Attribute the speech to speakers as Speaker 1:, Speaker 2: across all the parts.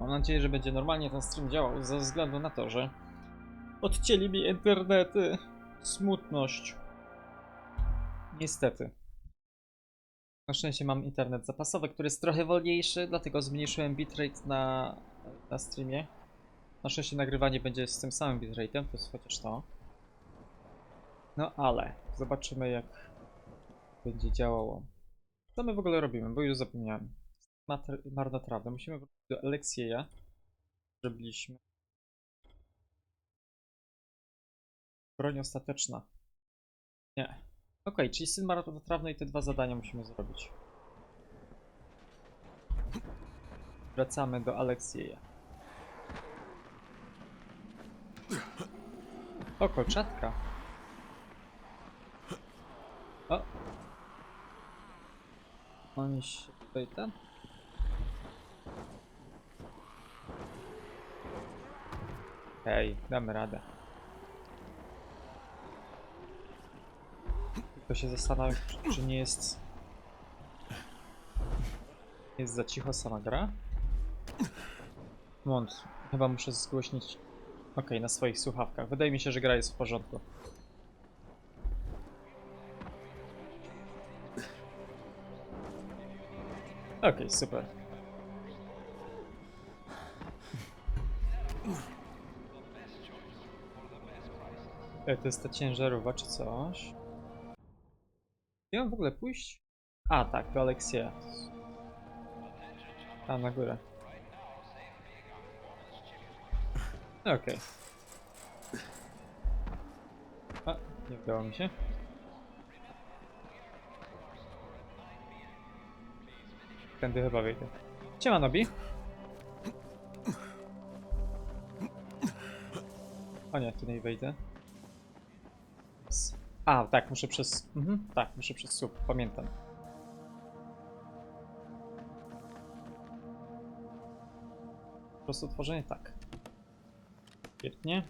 Speaker 1: Mam nadzieję, że będzie normalnie ten stream działał, ze względu na to, że odcięli mi internety. Smutność. Niestety. Na szczęście mam internet zapasowy, który jest trochę wolniejszy, dlatego zmniejszyłem bitrate na, na streamie. Na szczęście nagrywanie będzie z tym samym bitrate'em, to jest chociaż to. No ale zobaczymy jak będzie działało. Co my w ogóle robimy, bo już zapomniałem. Marnotrawne. Musimy wrócić do Aleksieja. Zrobiliśmy. Broń ostateczna. Nie. Okej, czyli syn marnotrawny i te dwa zadania musimy zrobić. Wracamy do Aleksieja. O, kolczatka. O. Oni się tutaj ten. Hej, damy radę. Tylko się zastanawiam, czy- czy nie jest... Jest za cicho sama gra? Mąd, chyba muszę zgłośnić... Okej, na swoich słuchawkach. Wydaje mi się, że gra jest w porządku. Okej, super. E, to jest ta ciężarówka czy coś? Gdzie mam w ogóle pójść? A, tak, do Aleksieja. Tam na górę. Okej. A, nie udało mi się. Tędy chyba wyjdę. Siema Nobi. O nie, tu nie wejdę. A, tak, muszę przez... Mhm, tak, muszę przez słup, pamiętam. Po prostu tworzenie tak. Świetnie.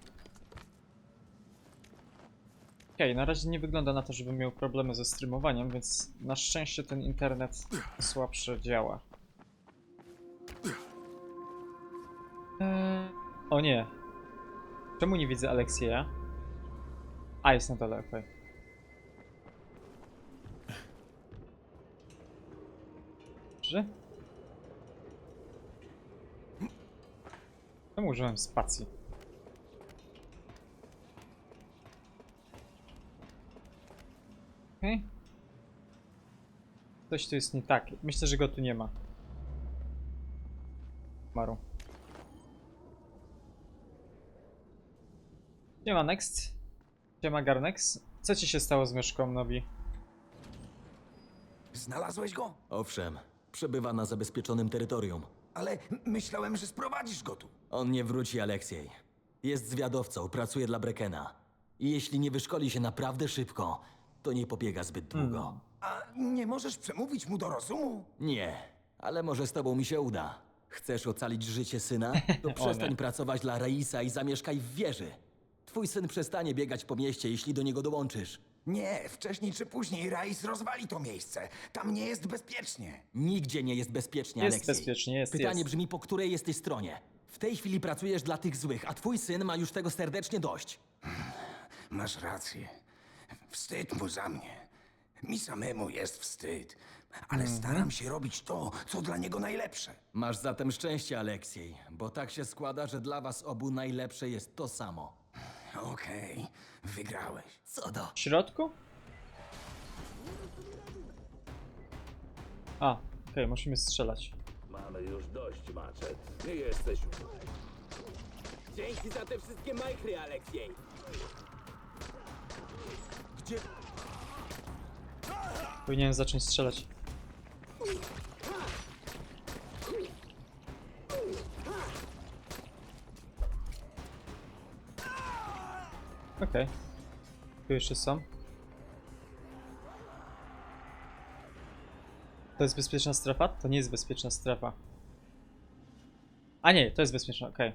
Speaker 1: Okej, na razie nie wygląda na to, żebym miał problemy ze streamowaniem, więc na szczęście ten internet słabszy działa. Eee, o nie. Czemu nie widzę Aleksieja? A, jest na dole, okej. Dobrze. Czemu użyłem spacji? Okej. Coś tu jest nie tak. Myślę, że go tu nie ma. Maru. Nie ma next. Nie ma Garnex. Co ci się stało z myszką, Nobi?
Speaker 2: Znalazłeś go?
Speaker 3: Owszem, przebywa na zabezpieczonym terytorium.
Speaker 2: Ale myślałem, że sprowadzisz go tu.
Speaker 3: On nie wróci, Aleksiej. Jest zwiadowcą, pracuje dla Brekena. I jeśli nie wyszkoli się naprawdę szybko, to nie pobiega zbyt długo.
Speaker 2: A nie możesz przemówić mu do rozumu?
Speaker 3: Nie, ale może z tobą mi się uda. Chcesz ocalić życie syna? To przestań pracować dla Raisa i zamieszkaj w wieży. Twój syn przestanie biegać po mieście, jeśli do niego dołączysz.
Speaker 2: Nie, wcześniej czy później Rais rozwali to miejsce. Tam nie jest bezpiecznie.
Speaker 3: Nigdzie nie jest bezpiecznie,
Speaker 1: Jest
Speaker 3: Aleksiej.
Speaker 1: bezpiecznie, jest,
Speaker 3: Pytanie
Speaker 1: jest.
Speaker 3: brzmi, po której jesteś stronie? W tej chwili pracujesz dla tych złych, a twój syn ma już tego serdecznie dość.
Speaker 2: Masz rację. Wstyd mu za mnie. Mi samemu jest wstyd. Ale staram się robić to, co dla niego najlepsze.
Speaker 3: Masz zatem szczęście, Aleksiej, bo tak się składa, że dla was obu najlepsze jest to samo.
Speaker 2: Okej, wygrałeś.
Speaker 3: Co do?
Speaker 1: W środku? A, okej, musimy strzelać.
Speaker 4: Mamy już dość maczet. Nie jesteś
Speaker 5: Dzięki za te wszystkie majchry, Aleksiej.
Speaker 1: Powinienem zacząć strzelać. Okej. Tu jeszcze są. To jest bezpieczna strefa? To nie jest bezpieczna strefa. A nie, to jest bezpieczna, okej.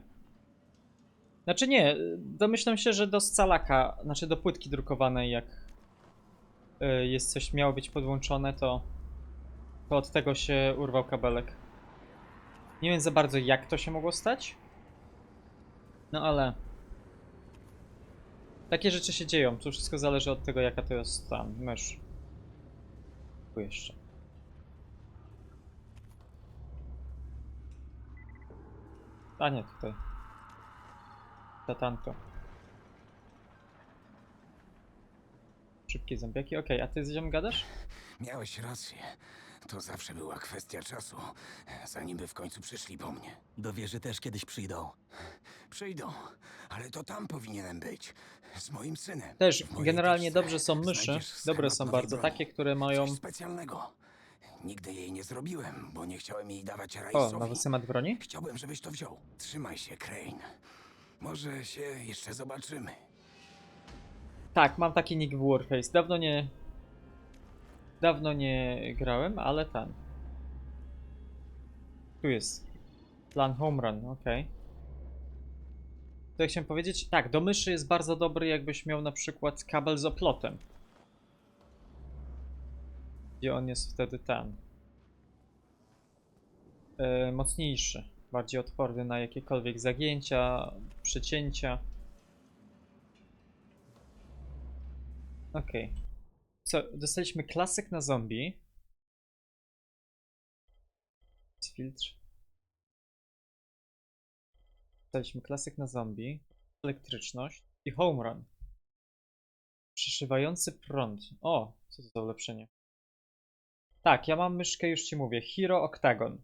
Speaker 1: Znaczy nie, domyślam się, że do scalaka, znaczy do płytki drukowanej, jak y, jest coś miało być podłączone, to, to od tego się urwał kabelek. Nie wiem za bardzo jak to się mogło stać. No ale... Takie rzeczy się dzieją. To wszystko zależy od tego jaka to jest tam mysz. Tu jeszcze. A nie, tutaj. Ta tamto. Szybkie zombiaki. Okej, a ty z ziom gadasz?
Speaker 2: Miałeś rację. To zawsze była kwestia czasu, zanim by w końcu przyszli po mnie.
Speaker 3: Do wieży też kiedyś przyjdą.
Speaker 2: Przyjdą, ale to tam powinienem być. Z moim synem.
Speaker 1: Też
Speaker 2: W mojej
Speaker 1: generalnie dobrze są myszy.
Speaker 2: znajdziesz
Speaker 1: Dobre
Speaker 2: schemat
Speaker 1: są
Speaker 2: nowej
Speaker 1: bardzo.
Speaker 2: broni.
Speaker 1: Takie, które mają...
Speaker 2: Coś specjalnego. Nigdy jej nie zrobiłem, bo nie chciałem jej dawać
Speaker 1: O, nowy schemat broni?
Speaker 2: Chciałbym, żebyś to wziął. Trzymaj się, Crane. Może się jeszcze zobaczymy.
Speaker 1: Tak, mam taki nick w Warface. Dawno nie... Dawno nie grałem, ale ten. Tu jest. Plan home run, okej. To ja chciałem powiedzieć, tak, do myszy jest bardzo dobry, jakbyś miał na przykład kabel z oplotem. Gdzie on jest wtedy ten. E, mocniejszy. Bardziej odporny na jakiekolwiek zagięcia, przecięcia. Okej. Co, dostaliśmy klasyk na zombie. Filtr. Dostaliśmy klasyk na zombie. Elektryczność i home run. Przeszywający prąd. O, co to za ulepszenie? Tak, ja mam myszkę, już ci mówię. Hero Octagon.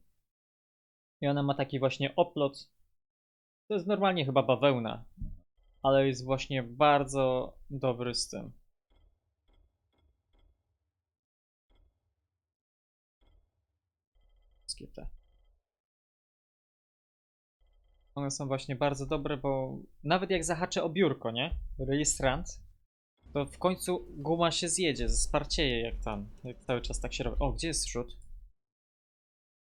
Speaker 1: I ona ma taki właśnie oplot. To jest normalnie chyba bawełna. Ale jest właśnie bardzo dobry z tym. Wszystkie One są właśnie bardzo dobre, bo nawet jak zahaczę o biurko, nie? Rejestrant, to w końcu guma się zjedzie, sparcieje jak tam. Jak cały czas tak się robi. O, gdzie jest rzut?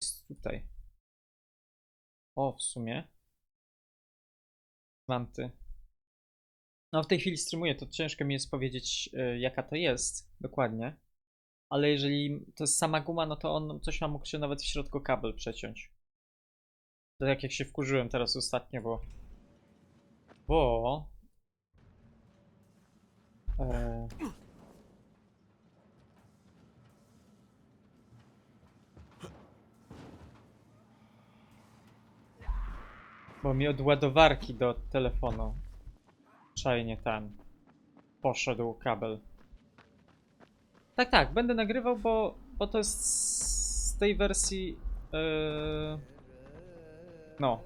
Speaker 1: Jest tutaj. O, w sumie. Manty. No w tej chwili streamuję, to ciężko mi jest powiedzieć y, jaka to jest dokładnie. Ale jeżeli to jest sama guma, no to on coś ma mógł się nawet w środku kabel przeciąć. Tak jak się wkurzyłem teraz ostatnio, bo... Bo... E... Bo mi od ładowarki do telefonu Czajnie tam poszedł kabel. Tak, tak, będę nagrywał, bo, bo to jest z tej wersji. Yy... No.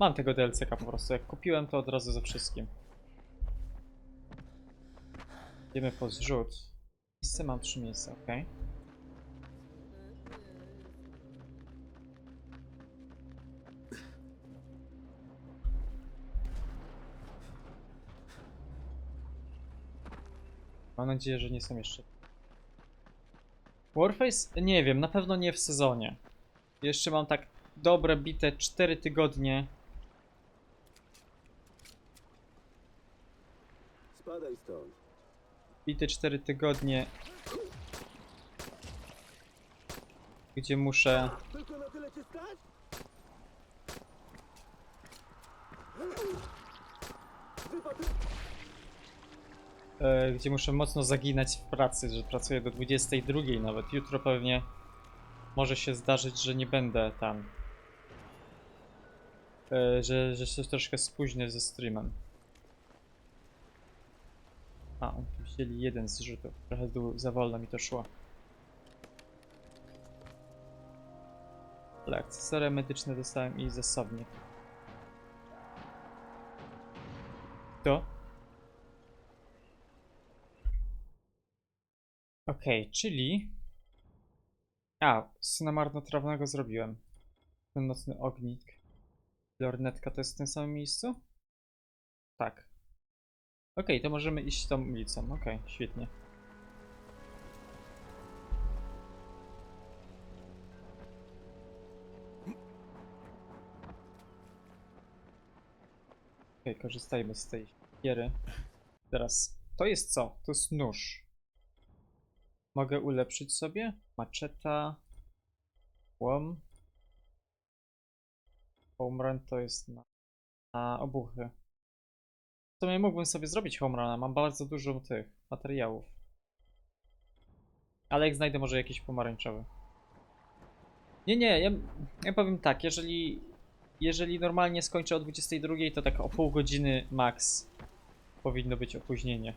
Speaker 1: Mam tego DLC-ka po prostu. Jak kupiłem, to od razu ze wszystkim. Idziemy po zrzut. Miejsce mam trzy miejsca, ok. Mam nadzieję, że nie są jeszcze. Warface? Nie wiem, na pewno nie w sezonie. Jeszcze mam tak dobre bite 4 tygodnie.
Speaker 5: Spadaj stąd.
Speaker 1: Bite 4 tygodnie. Gdzie muszę.
Speaker 5: Tylko na tyle cię stać? Wypatry...
Speaker 1: E, gdzie muszę mocno zaginać w pracy, że pracuję do 22 nawet. Jutro pewnie może się zdarzyć, że nie będę tam. E, że, że się troszkę spóźnię ze streamem. A, on tu wzięli jeden z rzutów. Trochę za wolno mi to szło. Ale akcesoria medyczne dostałem i zasobnik. To? Okej, czyli... A, syna marnotrawnego zrobiłem. Ten nocny ognik. Lornetka to jest w tym samym miejscu? Tak. Okej, to możemy iść tą ulicą. Okej, świetnie. Okej, korzystajmy z tej giery. Teraz, to jest co? To jest nóż. Mogę ulepszyć sobie? Maczeta. Łom. Home run to jest na, na obuchy. W sumie mógłbym sobie zrobić home runa, mam bardzo dużo tych materiałów. Ale jak znajdę może jakiś pomarańczowy. Nie, nie, ja, ja powiem tak, jeżeli, jeżeli normalnie skończę o 22, to tak o pół godziny max powinno być opóźnienie.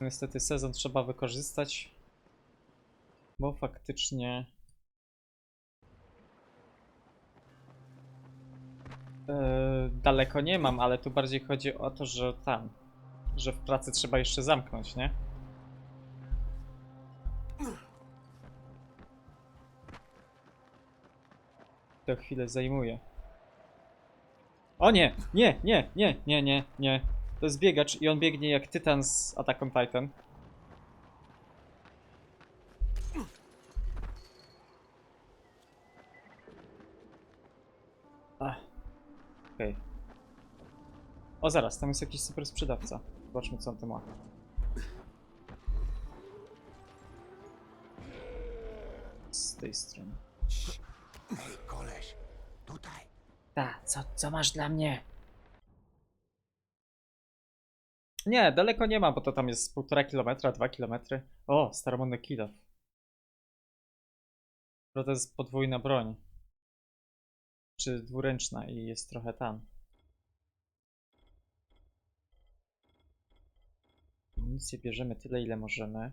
Speaker 1: Niestety sezon trzeba wykorzystać, bo faktycznie Yy, daleko nie mam, ale tu bardziej chodzi o to, że tam, że w pracy trzeba jeszcze zamknąć, nie? To chwilę zajmuje. O nie! Nie, nie, nie, nie, nie, nie. To jest biegacz i on biegnie jak Tytan z Attack on Titan. Ach. Okej. O zaraz, tam jest jakiś super sprzedawca. Zobaczmy co on tu ma. Z tej strony.
Speaker 2: Ej, koleś, tutaj.
Speaker 1: Ta, co, co masz dla mnie? Nie, daleko nie ma, bo to tam jest półtora kilometra, dwa kilometry. O, staromodny kilof. To jest podwójna broń. Czy dwuręczna i jest trochę tam. Amunicję bierzemy tyle, ile możemy.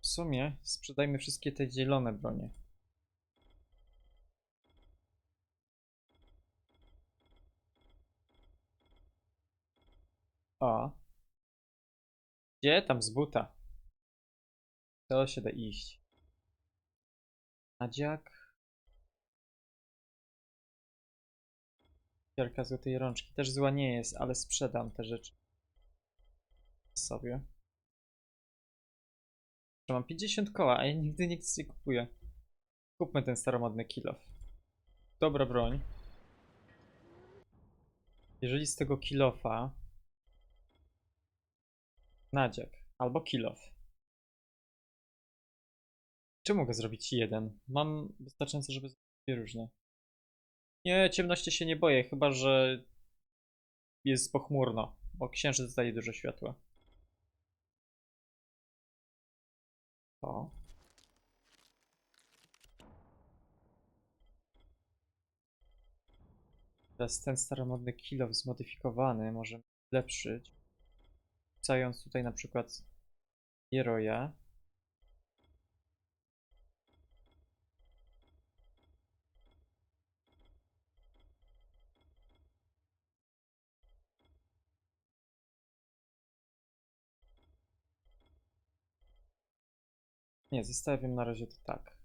Speaker 1: W sumie sprzedajmy wszystkie te zielone bronie. O. Gdzie? Tam z buta. To się da iść. Nadziak. Wielka złotej rączki. Też zła nie jest, ale sprzedam te rzeczy. Sobie. Mam 50 koła, a ja nigdy nic nie kupuję. Kupmy ten staromodny kilof. Dobra broń. Jeżeli z tego kilofa nadziak albo kilof. Czy mogę zrobić jeden? Mam wystarczająco, żeby zrobić dwie różne. Nie, ciemności się nie boję, chyba że jest pochmurno, bo księżyc daje dużo światła. O. Teraz ten staromodny kilof zmodyfikowany możemy ulepszyć. Wrzucając tutaj na przykład Jeroja. Nie, zostawiam na razie to tak.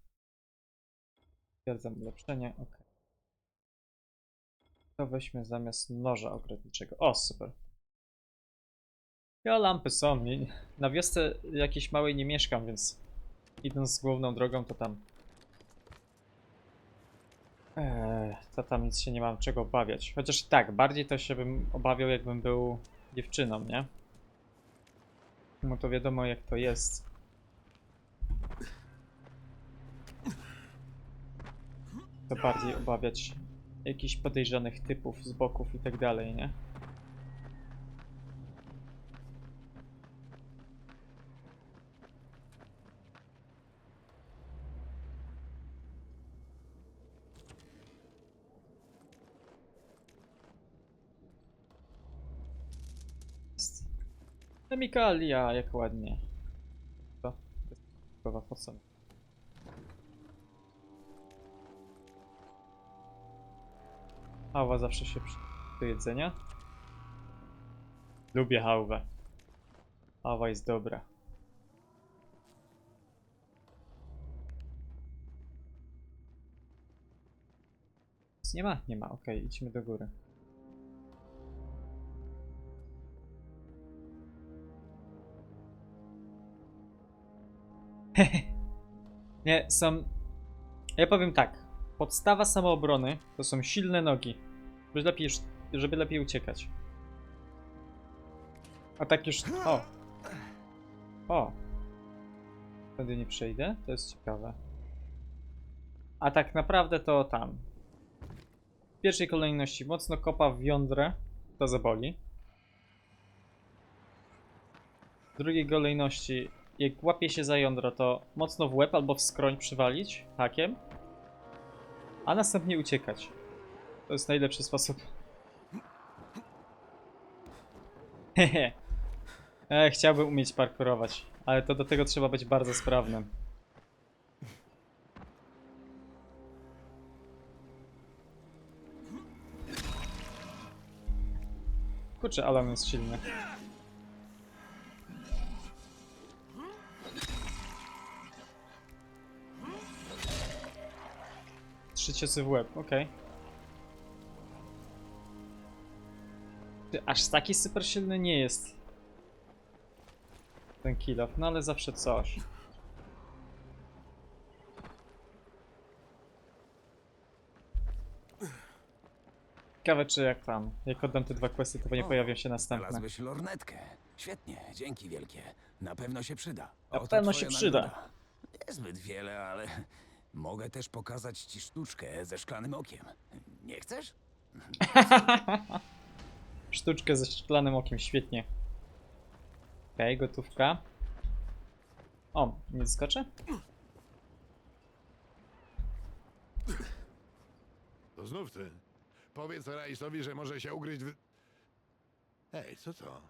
Speaker 1: Stwierdzam ulepszenie, ok. To weźmy zamiast noża ogrodniczego. O, super. Ja lampy są. Na wiosce jakiejś małej nie mieszkam, więc idąc główną drogą to tam. Eee, to tam nic się nie mam czego obawiać. Chociaż tak, bardziej to się bym obawiał, jakbym był dziewczyną, nie? No to wiadomo, jak to jest. To bardziej obawiać jakichś podejrzanych typów z boków i tak dalej, nie? Jest. Chemikalia, jak ładnie. To jest po co? Hałwa zawsze się przy... do jedzenia. Lubię hałwę. Hałwa jest dobra. Nie ma? Nie ma, okej, idźmy do góry. Nie, są... Ja powiem tak. Podstawa samoobrony to są silne nogi. Już lepiej żeby lepiej uciekać. A tak już... O! O! Wtedy nie przejdę? To jest ciekawe. A tak naprawdę to tam. W pierwszej kolejności mocno kopa w jądrę. To zaboli. W drugiej kolejności, jak łapie się za jądro, to mocno w łeb albo w skroń przywalić hakiem. A następnie uciekać. To jest najlepszy sposób. Hehe. e, chciałbym umieć parkurować, ale to do tego trzeba być bardzo sprawnym. Kurczę, Alan jest silny. Trzy ciosy w łeb, okej. Ty, Aż taki super silny nie jest. Ten kill off, no ale zawsze coś. Ciekawe czy jak tam, jak oddam te dwa questy, to nie
Speaker 2: O,
Speaker 1: pojawią się następne.
Speaker 2: Znalazłeś lornetkę. Świetnie, dzięki wielkie. Na pewno się przyda.
Speaker 1: Na
Speaker 2: Oto
Speaker 1: pewno się przyda.
Speaker 2: nagroda. Niezbyt wiele, ale mogę też pokazać ci sztuczkę ze szklanym okiem. Nie chcesz?
Speaker 1: Sztuczkę ze szklanym okiem, świetnie. Okej, gotówka. O, nie skacze?
Speaker 6: To znów ty. Powiedz Raisowi, że może się ugryźć w... Ej, co to?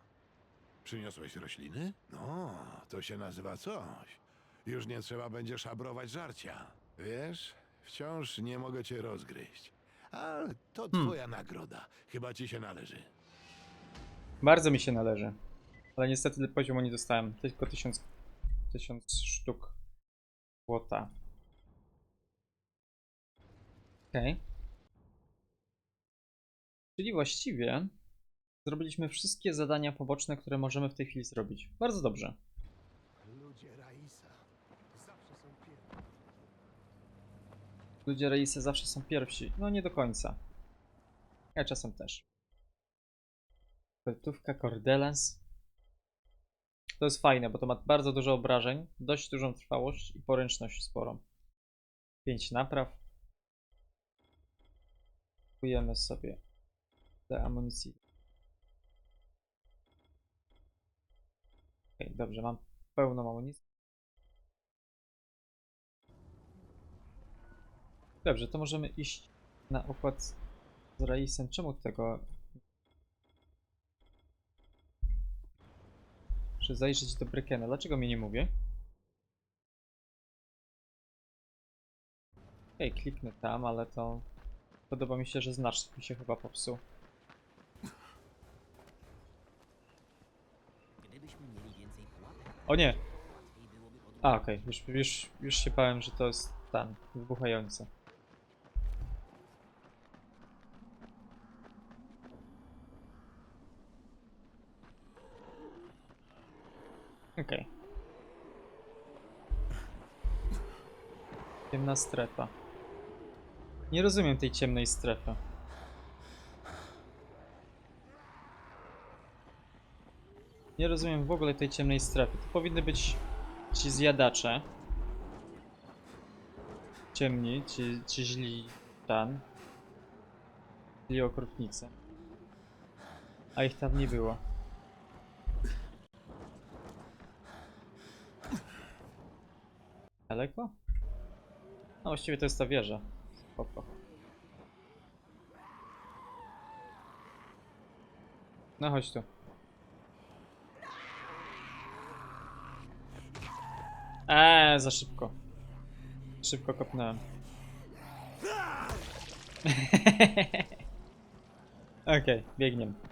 Speaker 6: Przyniosłeś rośliny? No, to się nazywa coś. Już nie trzeba będzie szabrować żarcia. Wiesz, wciąż nie mogę cię rozgryźć. Ale to twoja nagroda. Chyba ci się należy.
Speaker 1: Bardzo mi się należy. Ale niestety poziomu nie dostałem. Tylko tysiąc, tysiąc sztuk złota. Okej. Czyli właściwie zrobiliśmy wszystkie zadania poboczne, które możemy w tej chwili zrobić. Bardzo dobrze.
Speaker 6: Ludzie Raisa zawsze są pierwsi.
Speaker 1: Ludzie Reisy zawsze są pierwsi. No nie do końca. Ja czasem też. Peltówka Cordelens. To jest fajne, bo to ma bardzo dużo obrażeń, dość dużą trwałość i poręczność sporą. 5 napraw. Kupujemy sobie te amunicji. Okej, dobrze, mam pełną amunicję. Dobrze, to możemy iść na układ z Raisem. Czemu tego... Muszę zajrzeć do Brekena. Dlaczego mi nie mówię? Ej, kliknę tam, ale to... Podoba mi się, że znacznik mi się chyba popsuł. O nie! A, okej, już, już, już się bałem, że to jest ten, wybuchający. Okej. Ciemna strefa. Nie rozumiem tej ciemnej strefy. Nie rozumiem w ogóle tej ciemnej strefy. To powinny być ci zjadacze. Ciemni, ci, ci źli tan. Źli okrutnicy. A ich tam nie było. Daleko? No właściwie to jest ta wieża. Spoko. No chodź tu. Eee, za szybko. Szybko kopnąłem. Okej, biegniemy.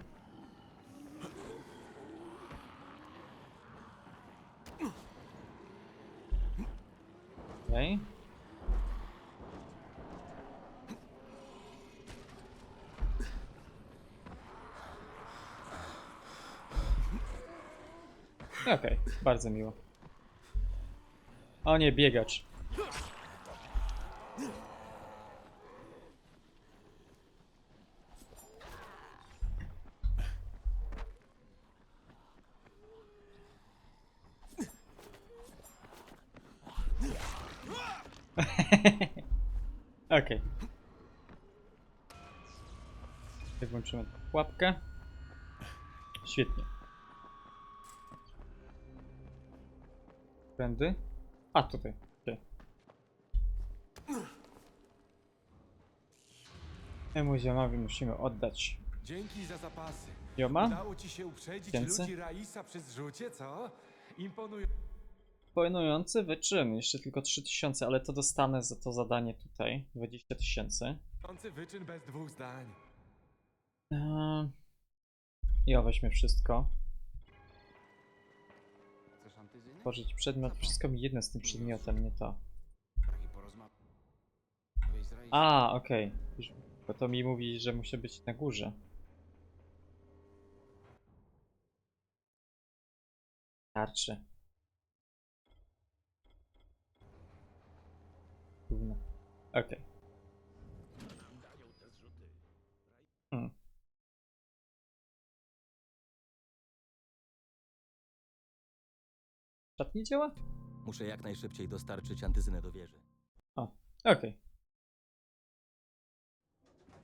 Speaker 1: Okej, okay, bardzo miło. O nie, biegacz. Okej. Okay. Włączymy pułapkę. Świetnie. Tędy. A, tutaj. Okay. Temu ziomowi musimy oddać.
Speaker 7: Dzięki za zapasy.
Speaker 1: Zioma?
Speaker 7: Udało ci się uprzedzić
Speaker 1: Tysięcy?
Speaker 7: ludzi Raisa przy zrzucie, co? Imponujący
Speaker 1: wyczyn. Jeszcze tylko 3000, ale to dostanę za to zadanie tutaj. 20 tysięcy.
Speaker 7: wyczyn bez dwóch zdań.
Speaker 1: Eee, weźmy wszystko. Tworzyć przedmiot. Wszystko mi jedno z tym przedmiotem, nie to. A, okej. Już- Bo to mi mówi, że musi być na górze. Tarczy. Okej. Hmm. Czat nie działa?
Speaker 3: Muszę jak najszybciej dostarczyć antyzynę do wieży.
Speaker 1: Okej.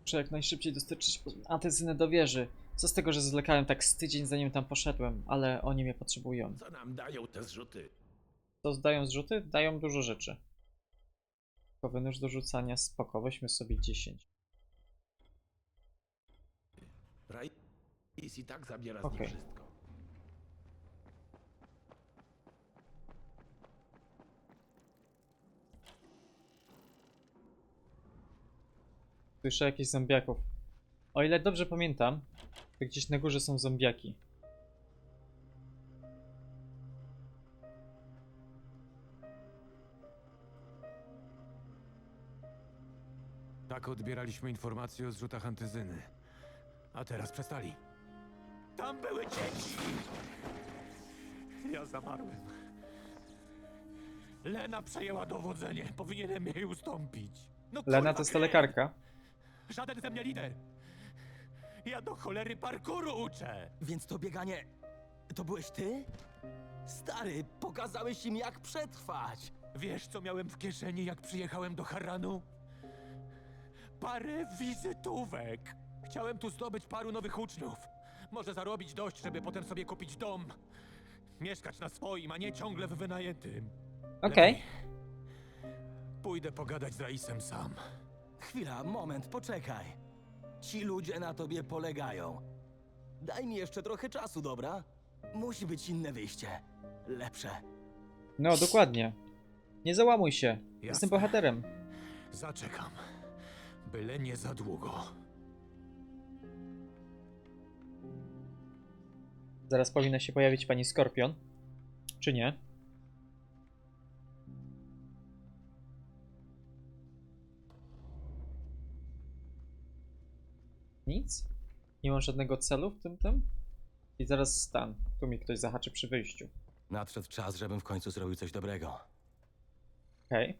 Speaker 1: Muszę jak najszybciej dostarczyć antyzynę do wieży. Co z tego, że zwlekałem tak z tydzień zanim tam poszedłem, ale oni mnie potrzebują.
Speaker 4: Co nam dają te zrzuty?
Speaker 1: To dają zrzuty? Dają dużo rzeczy. Tylko nóż do rzucania, spoko, weźmy sobie 10.
Speaker 4: Rais i tak zabiera z
Speaker 1: Okej.
Speaker 4: nich wszystko.
Speaker 1: Słyszę jakichś zombiaków. O ile dobrze pamiętam, to gdzieś na górze są zombiaki.
Speaker 7: Tak odbieraliśmy informacje o zrzutach antyzyny. A teraz przestali. Tam były dzieci! Ja zamarłem. Lena przejęła dowodzenie. Powinienem jej ustąpić. No
Speaker 1: Lena
Speaker 7: kurwa,
Speaker 1: to jest ta
Speaker 7: Kate!
Speaker 1: lekarka.
Speaker 7: Żaden ze mnie lider! Ja do cholery parkouru uczę!
Speaker 3: Więc to bieganie. To byłeś ty? Stary, pokazałeś im jak przetrwać.
Speaker 7: Wiesz, co miałem w kieszeni, jak przyjechałem do Harranu? Parę wizytówek. Chciałem tu zdobyć paru nowych uczniów. Może zarobić dość, żeby potem sobie kupić dom. Mieszkać na swoim, a nie ciągle w wynajętym.
Speaker 1: Okej.
Speaker 7: Pójdę pogadać z Raisem sam.
Speaker 3: Chwila, moment, poczekaj. Ci ludzie na tobie polegają. Daj mi jeszcze trochę czasu, dobra? Musi być inne wyjście. Lepsze.
Speaker 1: No, dokładnie. Nie załamuj się. Jestem bohaterem.
Speaker 7: Zaczekam. Byle nie za długo.
Speaker 1: Zaraz powinna się pojawić pani Skorpion. Czy nie? Nic? Nie mam żadnego celu w tym tym? I zaraz stan. Tu mi ktoś zahaczy przy wyjściu.
Speaker 3: Nadszedł czas, żebym w końcu zrobił coś dobrego.
Speaker 1: Okej.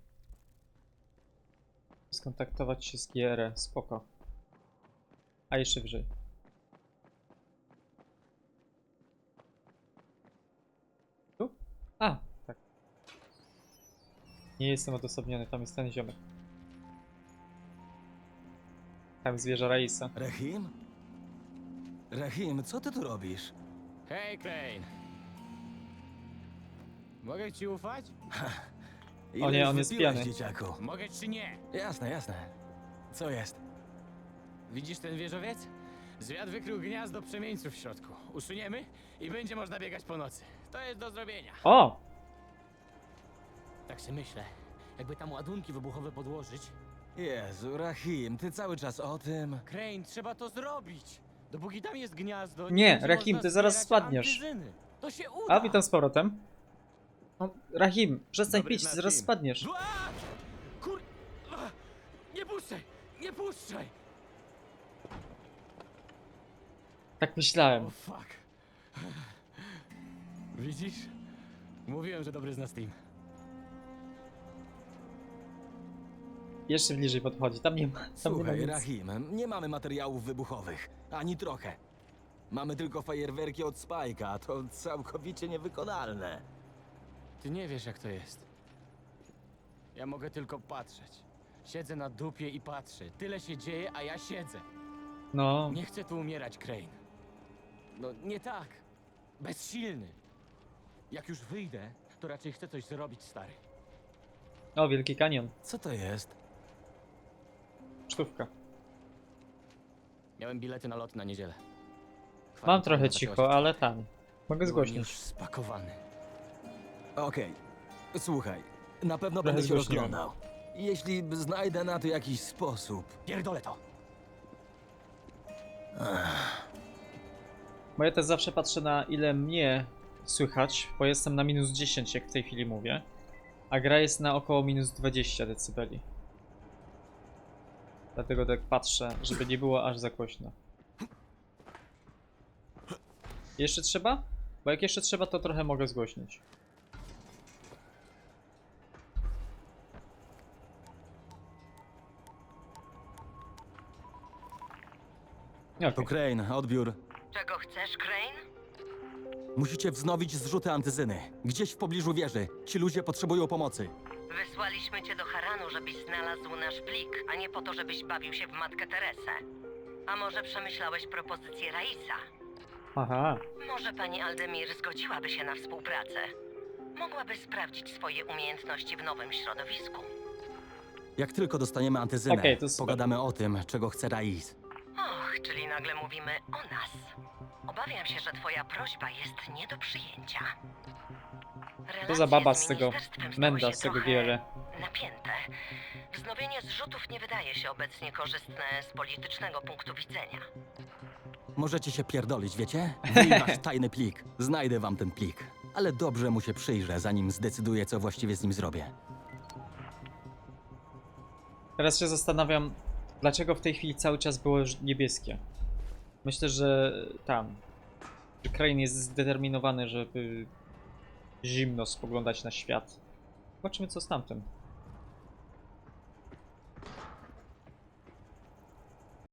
Speaker 1: Skontaktować się z GR, spoko. A jeszcze wyżej. Tu? A, tak. Nie jestem odosobniony, tam jest ten ziomek. Tam zwierzę Raisa.
Speaker 3: Rahim? Rahim, co ty tu robisz?
Speaker 8: Hej, Crane! Mogę ci ufać?
Speaker 3: Ile
Speaker 1: nie,
Speaker 3: już
Speaker 1: on jest
Speaker 3: wypiłeś,
Speaker 1: pijany.
Speaker 3: dzieciaku?
Speaker 8: Mogę czy nie?
Speaker 3: Jasne, jasne. Co jest?
Speaker 8: Widzisz ten wieżowiec? Zwiat wykrył gniazdo przemieńców w środku. Usuniemy i będzie można biegać po nocy. To jest do zrobienia.
Speaker 1: O!
Speaker 8: Tak się myślę. Jakby tam ładunki wybuchowe podłożyć.
Speaker 3: Jezu, Rahim, ty cały czas o tym.
Speaker 8: Crane, trzeba to zrobić! Dopóki tam jest gniazdo.
Speaker 1: Nie,
Speaker 8: będzie
Speaker 1: Rahim,
Speaker 8: można
Speaker 1: ty zaraz
Speaker 8: zbierać
Speaker 1: spadniesz.
Speaker 8: antyzyny. To się uda!
Speaker 1: A, witam z powrotem. No, Rahim, przestań
Speaker 8: Dobry
Speaker 1: pić,
Speaker 8: znak
Speaker 1: zaraz spadniesz.
Speaker 8: Kur... Nie puszczaj! Nie puszczaj!
Speaker 1: Tak myślałem.
Speaker 8: O fuck. Widzisz? Mówiłem, że dobry z nas team.
Speaker 1: Jeszcze bliżej podchodzi, tam nie ma, tam nie ma
Speaker 3: Słuchaj,
Speaker 1: nic.
Speaker 3: Rahim, nie mamy materiałów wybuchowych. Ani trochę. Mamy tylko fajerwerki od Spajka, a to całkowicie niewykonalne.
Speaker 8: Ty nie wiesz, jak to jest. Ja mogę tylko patrzeć. Siedzę na dupie i patrzę. Tyle się dzieje, a ja siedzę.
Speaker 1: No,
Speaker 8: Nie chcę tu umierać, Crane. No, nie tak. Bezsilny. Jak już wyjdę, to raczej chcę coś zrobić, stary.
Speaker 1: o, Wielki Kanion.
Speaker 3: Co to jest?
Speaker 1: Sztówka.
Speaker 8: Miałem bilety na lot na niedzielę.
Speaker 1: Mam
Speaker 8: Kwarantanna
Speaker 1: trochę
Speaker 8: zaczęła
Speaker 1: cicho, ale tam. Mogę
Speaker 8: Byłem
Speaker 1: zgłośnić.
Speaker 8: już spakowany.
Speaker 3: Okej, słuchaj, na pewno
Speaker 1: Trochę
Speaker 3: będę się
Speaker 1: zgłośniłem.
Speaker 3: rozglądał. Jeśli znajdę na to jakiś sposób.
Speaker 8: Pierdolę to!
Speaker 1: Bo ja też zawsze patrzę na ile mnie słychać, bo jestem na minus 10, jak w tej chwili mówię. A gra jest na około minus 20 decybeli. Dlatego tak patrzę, żeby nie było aż za głośno. Jeszcze trzeba? Bo jak jeszcze trzeba, to trochę mogę zgłośnić.
Speaker 3: To
Speaker 1: Okej.
Speaker 3: Crane, odbiór.
Speaker 9: Czego chcesz, Crane?
Speaker 3: Musicie wznowić zrzuty antyzyny. Gdzieś w pobliżu wieży. Ci ludzie potrzebują pomocy.
Speaker 9: Wysłaliśmy cię do Haranu, żebyś znalazł nasz plik, a nie po to, żebyś bawił się w Matkę Teresę. A może przemyślałeś propozycję Raisa?
Speaker 1: Aha.
Speaker 9: Może pani Aldemir zgodziłaby się na współpracę? Mogłaby sprawdzić swoje umiejętności w nowym środowisku.
Speaker 3: Jak tylko dostaniemy antyzynę,
Speaker 1: Okej, to super.
Speaker 3: pogadamy o tym, czego chce Rais.
Speaker 9: Och, czyli nagle mówimy o nas. Obawiam się, że twoja prośba jest nie do przyjęcia.
Speaker 1: To za baba
Speaker 9: z
Speaker 1: tego menda z tego GL.
Speaker 9: Napięte. Wznowienie zrzutów nie wydaje się obecnie korzystne z politycznego punktu widzenia.
Speaker 3: Możecie się pierdolić, wiecie? Wy i wasz tajny plik. Znajdę wam ten plik. Ale dobrze mu się przyjrzę, zanim zdecyduję, co właściwie z nim zrobię.
Speaker 1: Teraz się zastanawiam, dlaczego w tej chwili cały czas było niebieskie. Myślę, że tam. Że Crane jest zdeterminowany, żeby zimno spoglądać na świat. Zobaczymy co z tamtym.